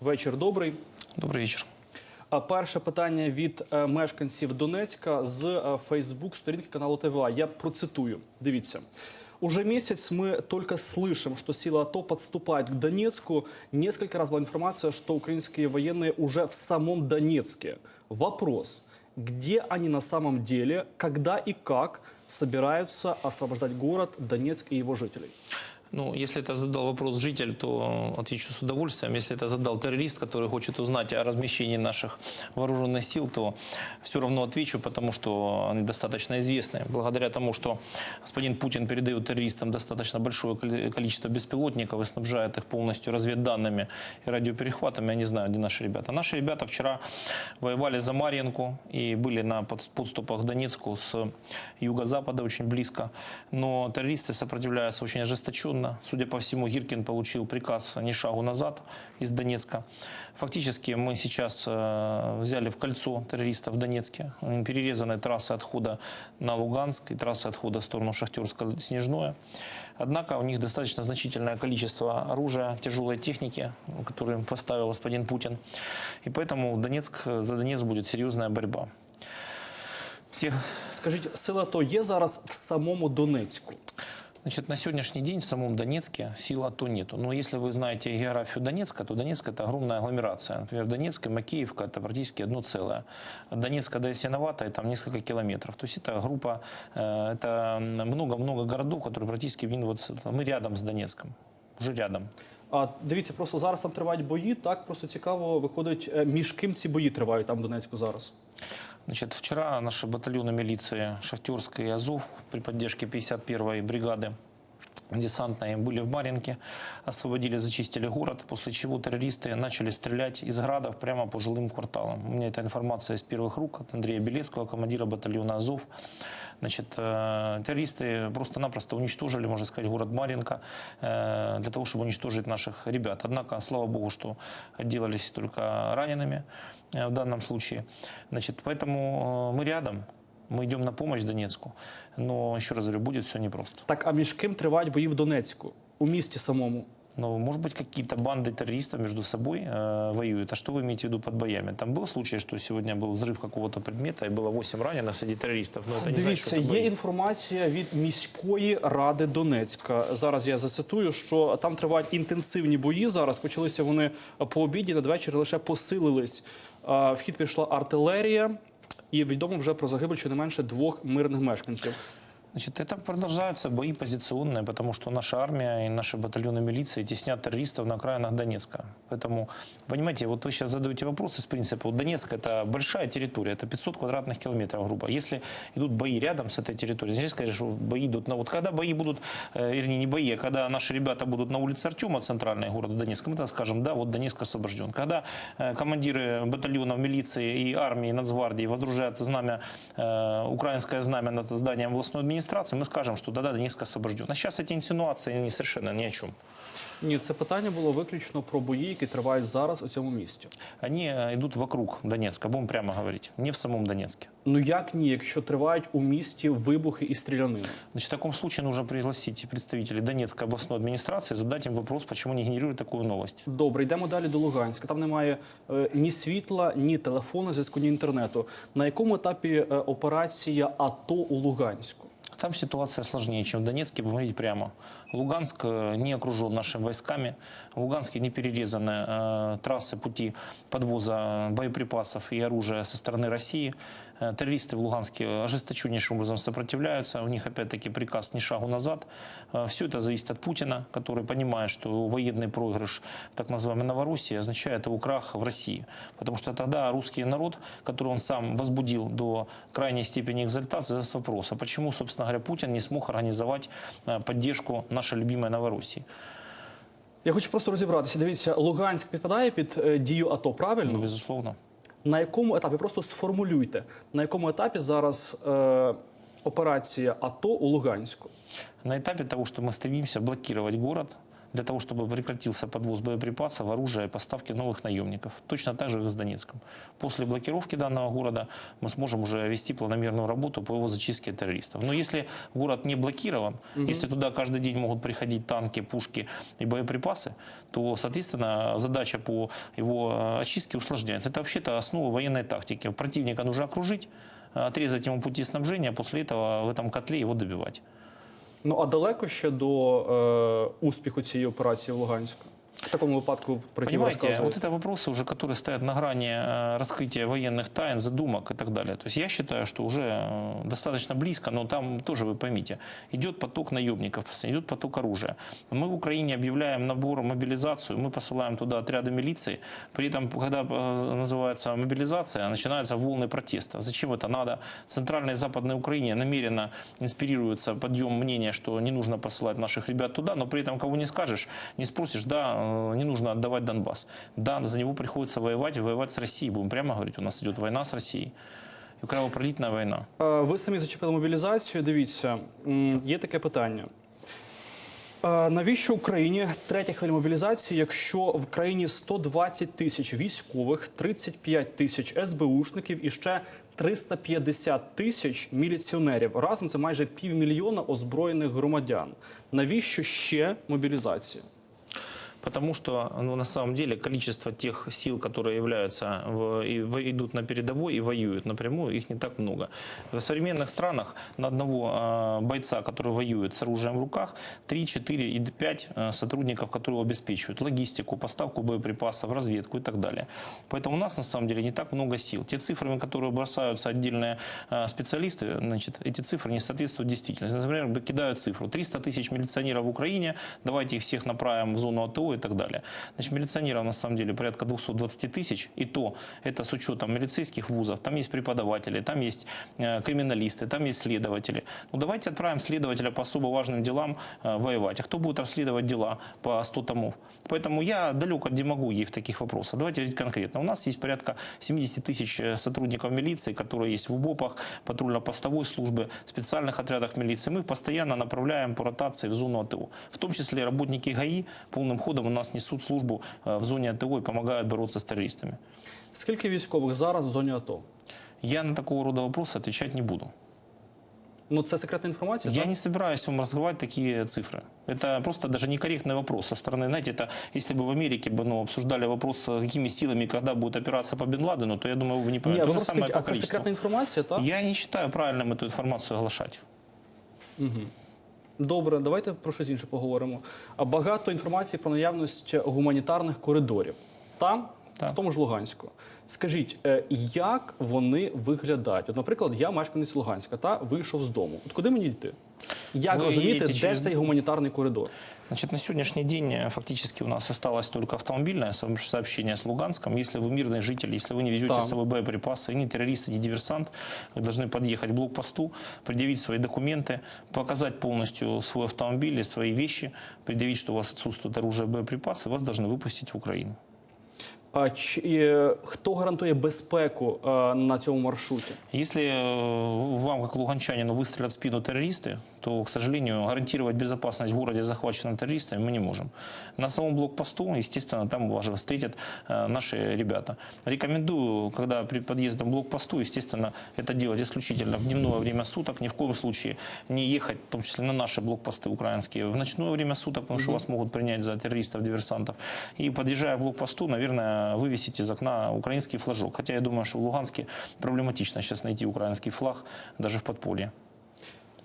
Вечір добрий. Добрый вечер. А Перше питання від е, мешканців Донецька з е, Фейсбук сторінки каналу ТВА. Я процитую. Дивіться. Уже месяц мы только слышим, что силы АТО подступают к Донецку. Несколько раз была информация, что украинские военные уже в самом Донецке. Вопрос, где они на самом деле, когда и как собираются освобождать город Донецк и его жителей? Ну, если это задал вопрос житель, то отвечу с удовольствием. Если это задал террорист, который хочет узнать о размещении наших вооруженных сил, то все равно отвечу, потому что они достаточно известны. Благодаря тому, что господин Путин передает террористам достаточно большое коли- количество беспилотников и снабжает их полностью разведданными и радиоперехватами, я не знаю, где наши ребята. Наши ребята вчера воевали за Марьинку и были на под- подступах к Донецку с юго-запада очень близко. Но террористы сопротивляются очень ожесточенно. Судя по всему, Гиркин получил приказ ни шагу назад из Донецка. Фактически мы сейчас э, взяли в кольцо террористов в Донецке. Перерезаны трассы отхода на Луганск и трассы отхода в сторону Шахтерска-Снежное. Однако у них достаточно значительное количество оружия, тяжелой техники, которую поставил господин Путин. И поэтому Донецк, за Донецк будет серьезная борьба. Тех, Скажіть, сила АТО є зараз в самому Донецьку? Значит, на сегодняшний день в самом Донецке сил АТО нету. Но если вы знаете географию Донецка, то Донецк это огромная агломерация. Например, Донецк и Макеевка это практически одно целое. От Донецка до Ясиновата там несколько километров. То есть это группа, э, это много-много городов, которые практически в- вот, мы рядом с Донецком. Уже рядом. А дивіться, просто зараз там тривають бої. Так просто цікаво виходить, е, між ким ці бої тривають там в Донецьку зараз. Значит, вчера наши батальоны милиции Шахтерской и Азов при поддержке 51-й бригады десантные были в Маринке, освободили, зачистили город, после чего террористы начали стрелять из градов прямо по жилым кварталам. У меня эта информация из первых рук от Андрея Белецкого, командира батальона Азов. Значит, э, террористы просто-напросто уничтожили, можно сказать, город Маринка э, для того, чтобы уничтожить наших ребят. Однако, слава богу, что отделались только ранеными э, в данном случае. Значит, поэтому э, мы рядом, мы идем на помощь Донецку. Но, еще раз говорю, будет все непросто. Так, а між ким тривають бої в Донецьку у місті самому? Но, может быть, какие-то банды террористов между собой э, воюют. А что вы имеете в виду под боями? Там был случай, что сегодня был взрыв какого-то предмета и было 8 раненых среди террористов. Но это не значит, Дивіться, что это є бои. інформація від міської ради Донецька. Зараз я зацитую, що там тривають інтенсивні бої. Зараз почалися вони по обіді, надвечір лише посилились. А, В хід пішла артилерія, і відомо вже про загибель щонайменше двох мирних мешканців. Значит, это продолжаются бои позиционные, потому что наша армия и наши батальоны милиции теснят террористов на окраинах Донецка. Поэтому, понимаете, вот вы сейчас задаете вопросы с принципа, вот Донецк это большая территория, это 500 квадратных километров, грубо. Если идут бои рядом с этой территорией, значит, сказать, что бои идут на... Вот когда бои будут, э, вернее, не бои, а когда наши ребята будут на улице Артема, центральной города Донецка, мы тогда скажем, да, вот Донецк освобожден. Когда э, командиры батальонов милиции и армии, и Нацгвардии водружают знамя, э, украинское знамя над зданием областной администрации, мы скажем, что да-да, Донецк освобожден. А сейчас эти инсинуации они совершенно ни о чем. Ні, це питання було виключно про бої, які тривають зараз у цьому місті. Они э, идут вокруг Донецка, будем прямо говорить, не в самом Донецке. Ну як ні, якщо тривають у місті вибухи і стрілянини? Значит, в таком случае нужно пригласить представителей Донецкой областной администрации, задать им вопрос, почему они генерируют такую новость. Добре, йдемо далі до Луганська. Там немає е, ні світла, ні телефону, зв'язку, ні інтернету. На якому етапі е, операція АТО у Луганську? Там ситуация сложнее, чем в Донецке, будем говорить прямо. Луганск э, не окружен нашими войсками. В Луганске не перерезаны э, трассы пути подвоза боеприпасов и оружия со стороны России. Э, террористы в Луганске ожесточеннейшим образом сопротивляются. У них опять-таки приказ ни шагу назад. Э, все это зависит от Путина, который понимает, что военный проигрыш в так называемой Новороссии означает его крах в России. Потому что тогда русский народ, который он сам возбудил до крайней степени экзальтации, задаст вопрос, а почему, собственно говоря, Путин не смог организовать э, поддержку нашей любимой Новороссии? Я хочу просто розібратися. Дивіться, Луганськ підпадає під е, дію АТО, Ну, правильно? безусловно. На якому етапі? Просто сформулюйте, на якому етапі зараз е, операція АТО у Луганську? На этапе того, что мы стремимся блокировать город для того, чтобы прекратился подвоз боеприпасов, оружия и поставки новых наемников. Точно так же, как с Донецком. После блокировки данного города мы сможем уже вести планомерную работу по его зачистке террористов. Но если город не блокирован, если туда каждый день могут приходить танки, пушки и боеприпасы, то, соответственно, задача по его э, очистке усложняется. Это вообще-то основа военной тактики. Противника нужно окружить, отрезать ему пути снабжения, а после этого в этом котле его добивать. Ну а далеко ще до е, успіху цієї операції в Луганську? В такому випадку про який ви Понимаете, розказуєте. вот это вопросы уже, которые стоят на грани э, раскрытия военных тайн, задумок и так далее. То есть я считаю, что уже э, достаточно близко, но там тоже вы поймите, идет поток наемников, идет поток оружия. Мы в Украине объявляем набор, мобилизацию, мы посылаем туда отряды милиции. При этом, когда э, называется мобилизация, начинаются волны протеста. Зачем это надо? В Центральной и Западной Украине намеренно инспирируется подъем мнения, что не нужно посылать наших ребят туда, но при этом кого не скажешь, не спросишь, да, э, не нужно отдавать Донбасс. Да, за него приходится воевать, и воевать с Россией. Будем прямо говорить, у нас идет война с Россией. И кровопролитная война. Е, Ви самі зачепили мобілізацію. Дивіться, є таке питання. Е, Навіщо Україні третя хвиля мобілізації, якщо в країні 120 тисяч військових, 35 тисяч СБУшників і ще 350 тисяч міліціонерів? Разом це майже півмільйона озброєних громадян. Навіщо ще мобілізація? Потому что ну, на самом деле количество тех сил, которые являются в- и в- идут на передовой и воюют напрямую, их не так много. В современных странах на одного э, бойца, который воюет с оружием в руках, 3, 4 и 5 э, сотрудников, которые обеспечивают логистику, поставку боеприпасов, разведку и так далее. Поэтому у нас на самом деле не так много сил. Те цифры, которые бросаются отдельные э, специалисты, значит, эти цифры не соответствуют действительности. Например, кидают цифру 300 тысяч милиционеров в Украине, давайте их всех направим в зону АТО и так далее. Значит, милиционеров на самом деле порядка 220 тысяч, и то это с учетом милицейских вузов, там есть преподаватели, там есть э, криминалисты, там есть следователи. Ну давайте отправим следователя по особо важным делам э, воевать. А кто будет расследовать дела по 100 томов? Поэтому я далек от демагогии в таких вопросах. Давайте говорить конкретно. У нас есть порядка 70 тысяч э, сотрудников милиции, которые есть в УБОПах, патрульно-постовой службы, специальных отрядах милиции. Мы постоянно направляем по ротации в зону АТО. В том числе работники ГАИ полным ходом у нас несут службу э, в зоне АТО и помогают бороться с террористами. Скільки військових зараз в зоні АТО? Я на такого рода вопросы отвечать не буду. Ну це секретна інформація. Я так? не собираюсь вам разговаривать такие цифры. Это просто даже некорректный вопрос со стороны, знаете, это если бы в Америке бы, ну, обсуждали вопрос, э, какими силами, когда будет операция по Бен Ладену, то я думаю, вы бы не Ні, поняли. ви То же просто самое скажіть, по а це количеству. секретна інформація, так? Я не считаю правильным эту информацию оглашать. Добре, давайте про щось інше поговоримо. А Багато інформації про наявність гуманітарних коридорів там, Так. в тому ж Луганську. Скажіть, е, як вони виглядають? От, наприклад, я мешканець Луганська та вийшов з дому. От куди мені йти? Як розуміти, їдете де через- цей гуманітарний коридор? Значит, на сегодняшний день э, фактически у нас осталось только автомобильное со- сообщение с Луганском. Если вы мирный житель, если вы не везете Да. с собой боеприпасы, ни террорист, ни диверсант, вы должны подъехать к блокпосту, предъявить свои документы, показать полностью свой автомобиль и свои вещи, предъявить, что у вас отсутствует оружие, боеприпасы, вас должны выпустить в Украину. А чи, е, хто гарантує безпеку е, на цьому маршруті? Если э, вам, как луганчанину, выстрелят в спину террористы, то, к сожалению, гарантировать безопасность в городе, захваченном террористами, мы не можем. На самом блокпосту, естественно, там вас же встретят э, наши ребята. Рекомендую, когда при подъездом к блокпосту, естественно, это делать исключительно в дневное время суток, ни в коем случае не ехать, в том числе на наши блокпосты украинские, в ночное время суток, потому что вас могут принять за террористов, диверсантов. И подъезжая к блокпосту, наверное, вывесить из окна украинский флажок. Хотя я думаю, что в Луганске проблематично сейчас найти украинский флаг даже в подполье.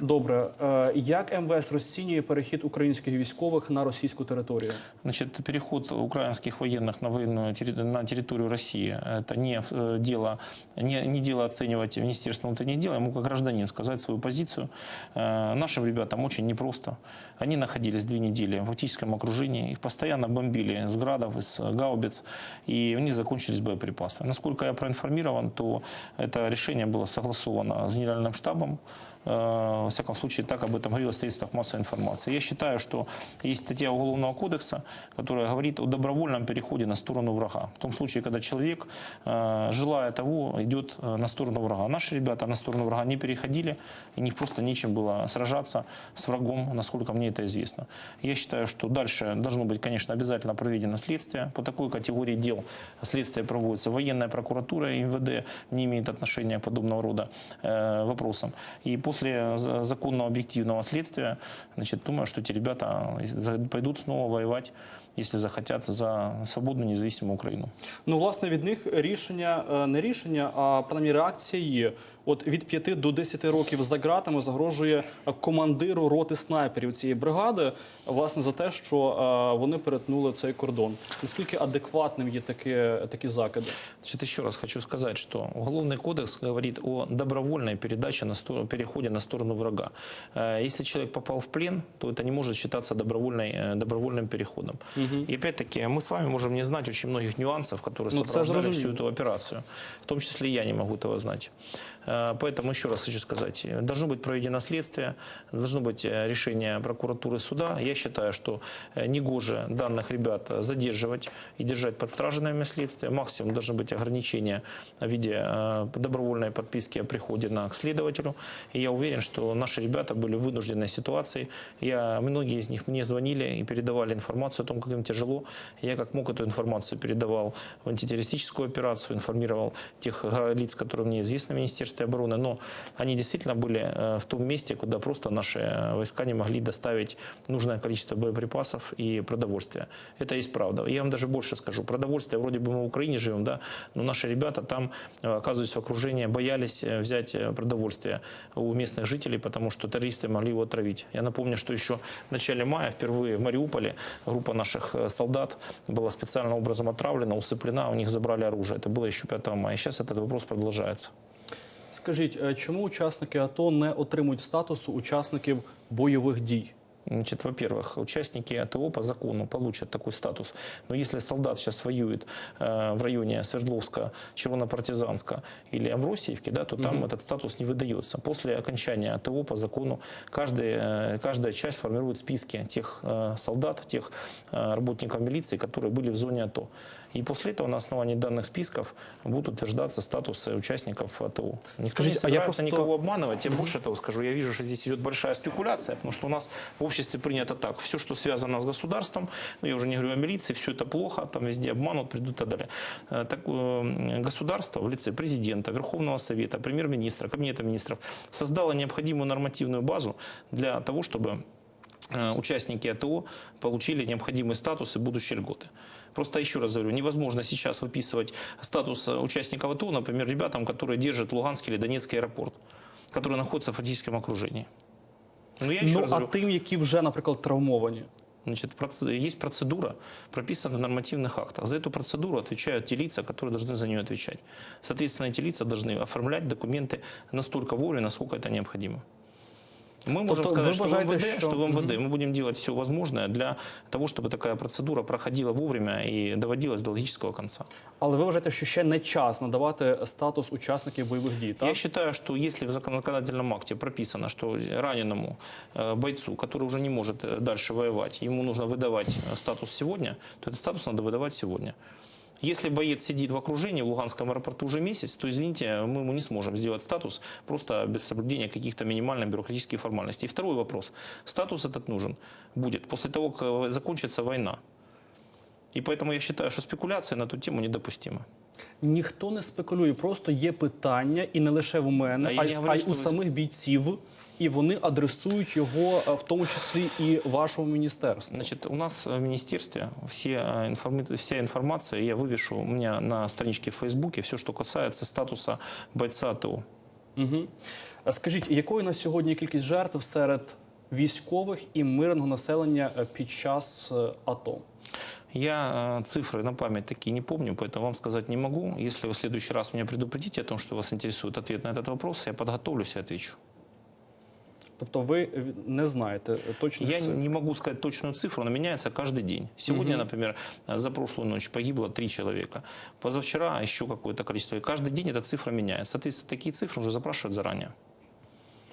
Добре, е, як МВС розцінює перехід українських військових на російську територію? Значит, переход украинских военных на военную терри- на территорию России – это не э, дело, не, не дело оценивать Министерство внутренних дел. Я могу как гражданин сказать свою позицию. Э, Нашим ребятам очень непросто. Они находились две недели в фактическом окружении. Их постоянно бомбили с градов, из гаубиц, и у них закончились боеприпасы. Насколько я проинформирован, то это решение было согласовано с генеральным штабом Э, Во всяком случае, так об этом говорилось в средствах массовой информации. Я считаю, что есть статья Уголовного кодекса, которая говорит о добровольном переходе на сторону врага. В том случае, когда человек, э, желая того, идет э, на сторону врага. Наши ребята на сторону врага не переходили, и них просто нечем было сражаться с врагом, насколько мне это известно. Я считаю, что дальше должно быть, конечно, обязательно проведено следствие. По такой категории дел следствие проводится. Военная прокуратура МВД не имеет отношения к подобного рода э, вопросам. И после за- законного объективного следствия, значит, думаю, что эти ребята пойдут снова воевать, если захотят, за свободную независимую Украину. Ну, власне, від них рішення е, не рішення, а принаймні реакція є. От від 5 до 10 років за ґратами загрожує е, командиру роти снайперів цієї бригади, власне, за те, що е, вони перетнули цей кордон. Наскільки адекватним є такі, такі закиди? Значит, еще раз хочу сказать, что Уголовный кодекс говорит о добровольной передаче на сторону, переходе на сторону врага. Э, Если человек попал в плен, то это не может считаться добровольной, э, добровольным переходом. И опять-таки мы с вами можем не знать очень многих нюансов, которые Ну, это сопровождали зрозуміло. всю эту операцию. В том числе я не могу этого знать. Э, Поэтому еще раз хочу сказать, э, должно быть проведено следствие, должно быть э, решение прокуратуры суда. Я считаю, что негоже данных ребят задерживать и держать под время следствия. Максимум должны быть ограничения в виде добровольной подписки о приходе на, к следователю. И я уверен, что наши ребята были в вынужденной ситуации. Я, многие из них мне звонили и передавали информацию о том, как им тяжело. Я как мог эту информацию передавал в антитеррористическую операцию, информировал тех лиц, которые мне известны в Министерстве обороны. Но они действительно были э, в том месте, куда просто наши э, войска не могли доставить нужное количество боеприпасов и продовольствия. Это есть правда. Я вам даже больше скажу. Продовольствие, вроде бы мы в Украине живем, да, но наши ребята там, э, оказываясь в окружении, боялись э, взять э, продовольствие у местных жителей, потому что террористы могли его отравить. Я напомню, что еще в начале мая впервые в Мариуполе группа наших э, солдат была специальным образом отравлена, усыплена, у них забрали оружие. Это было еще 5 мая. Сейчас этот вопрос продолжается. Скажіть, е, чому учасники АТО не отримують статусу учасників бойових дій? Значит, во-первых, участники АТО по закону получат такой статус. Но если солдат сейчас воюет э, в районе Свердловска, Червонопартизанска или Авросиевки, да, то там этот статус не выдается. После окончания АТО по закону каждый, э, каждая часть формирует списки тех э, солдат, тех э, работников милиции, которые были в зоне АТО. И после этого на основании данных списков будут утверждаться статусы участников АТО. Никто не Скажите, а я собирается просто- никого обманывать. Я больше того скажу. Я вижу, что здесь идет большая спекуляция, потому что у нас в обществе принято так. Все, что связано с государством, ну, я уже не говорю о милиции, все это плохо, там везде обманут, придут и так далее. Э, Так, э, государство в лице президента, Верховного Совета, премьер-министра, кабинета министров создало необходимую нормативную базу для того, чтобы э, участники АТО получили необходимый статус и будущие льготы. Просто еще раз говорю, невозможно сейчас выписывать статус э, участников АТО, например, ребятам, которые держат Луганский или Донецкий аэропорт, которые находятся в фактическом окружении. Ну, я еще Ну раз а говорю, тим, які вже, наприклад, травмовані. Значит, есть процедура, прописана в нормативных актах. За эту процедуру отвечают те лица, которые должны за нее отвечать. Соответственно, эти лица должны оформлять документы настолько вовремя, насколько это необходимо. Мы можем Тобто сказать, ви что в, вважаєте, МВД, що- что в МВД мы будем делать все возможное для того, чтобы такая процедура проходила вовремя и доводилась до логического конца. Але ви вважаєте, що ще не час надавати статус учасників бойових дій, так? Я считаю, что если в законодательном акте прописано, что раненому э, бойцу, который уже не может э, дальше воевать, ему нужно выдавать э, статус сегодня, то этот статус надо выдавать сегодня. Если боец сидит в окружении в Луганском аэропорту уже месяц, то, извините, мы ему не сможем сделать статус просто без соблюдения каких-то минимальных бюрократических формальностей. И второй вопрос. Статус этот нужен будет после того, как э, закончится война. И поэтому я считаю, что спекуляция на эту тему недопустима. Ніхто не спекулює, просто є питання, і не лише в мене, А а, я й, не говорю, а й що у ви- самих бійців, і вони адресують його, е, в тому числі і вашому міністерству. Значит, у нас в министерстве все э, информи- вся информация, я вывешу у меня на страничке в Фейсбуке, все, что касается статуса бойца АТО. Угу. Скажіть, якою на сьогодні кількість жертв серед військових і мирного населення е, під час е, АТО? Я э, цифры на память такие не помню, поэтому вам сказать не могу. Если вы в следующий раз меня предупредите о том, что вас интересует ответ на этот вопрос, я подготовлюсь и отвечу. Тобто ви е, не знаєте е, точно Я не могу сказать точную цифру, она меняется каждый день. Сегодня, например, э, за прошлую ночь погибло три человека. Позавчера еще какое-то количество. И каждый день эта цифра меняется. Соответственно, такие цифры уже запрашивают заранее.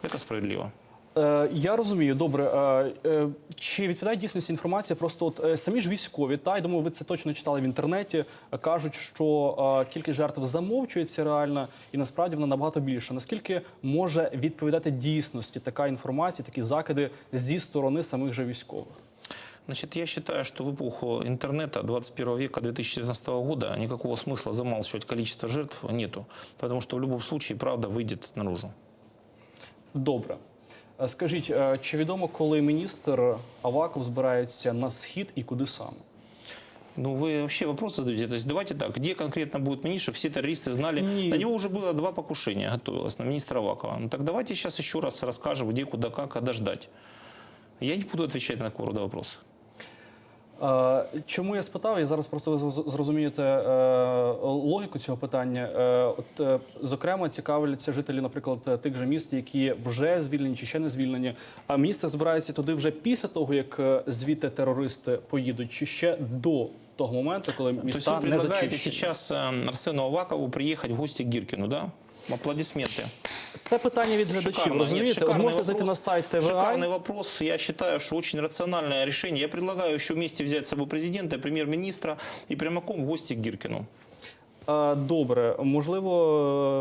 Это справедливо. Е, я розумію, добре. Е, е, чи відповідає дійсності інформація? Просто от е, самі ж військові, та я думаю, ви це точно читали в інтернеті. е, кажуть, що е, кількість жертв замовчується реально, і насправді вона набагато більша. Наскільки може відповідати дійсності така інформація, такі закиди зі сторони самих же військових? Значит, я считаю, что в эпоху интернета 21 века 2019 года никакого смысла замалчивать количество жертв нету, потому что в любом случае правда выйдет наружу. Добре. Е, Скажіть, е, чи відомо, коли міністр Аваков збирається на схід і куди саме? Ну, вы вообще вопрос задаете. То есть давайте так, где конкретно будет министр, все террористы знали. Не. На него уже было два покушения, готовилось, на министра Авакова. Ну так давайте сейчас еще раз расскажем, где, куда, как, когда ждать. Я не буду отвечать на такого рода вопросы. Чому я спитав? Я зараз просто ви зроз- зрозумієте е, логіку цього питання. Е, От, е, зокрема, цікавляться жителі, наприклад, тих же міст, які вже звільнені чи ще не звільнені. А міністр збирається туди вже після того, як звідти терористи поїдуть, чи ще до того моменту, коли То есть міста вы не предлагаете зачищені? сейчас э, Арсену Авакову приехать в гости к Гиркину, да? Аплодисменты. Це питання від глядачів. Шикарно. Розумієте? Нет, От шикарный можете зайти на вопрос. сайт ТВА. Шикарный вопрос. Я считаю, что очень рациональное решение. Я предлагаю еще вместе взять с собой президента, премьер-министра и прямиком в гости к Гиркину. Е, Добре, можливо,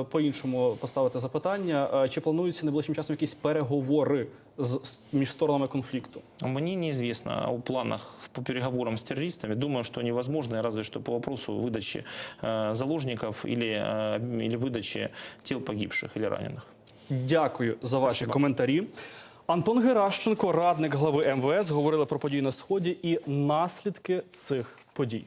е, по-іншому поставити запитання. Е, Чи плануються найближчим часом якісь переговори з з- між сторонами конфлікту? Мне неизвестно о планах по переговорам с террористами. Думаю, что они возможны, разве что по вопросу выдачи э, заложников или, э, или выдачи тел погибших или раненых. Дякую за ваші Спасибо. коментарі. Антон Геращенко, радник глави МВС, говорили про події на сході і наслідки цих подій.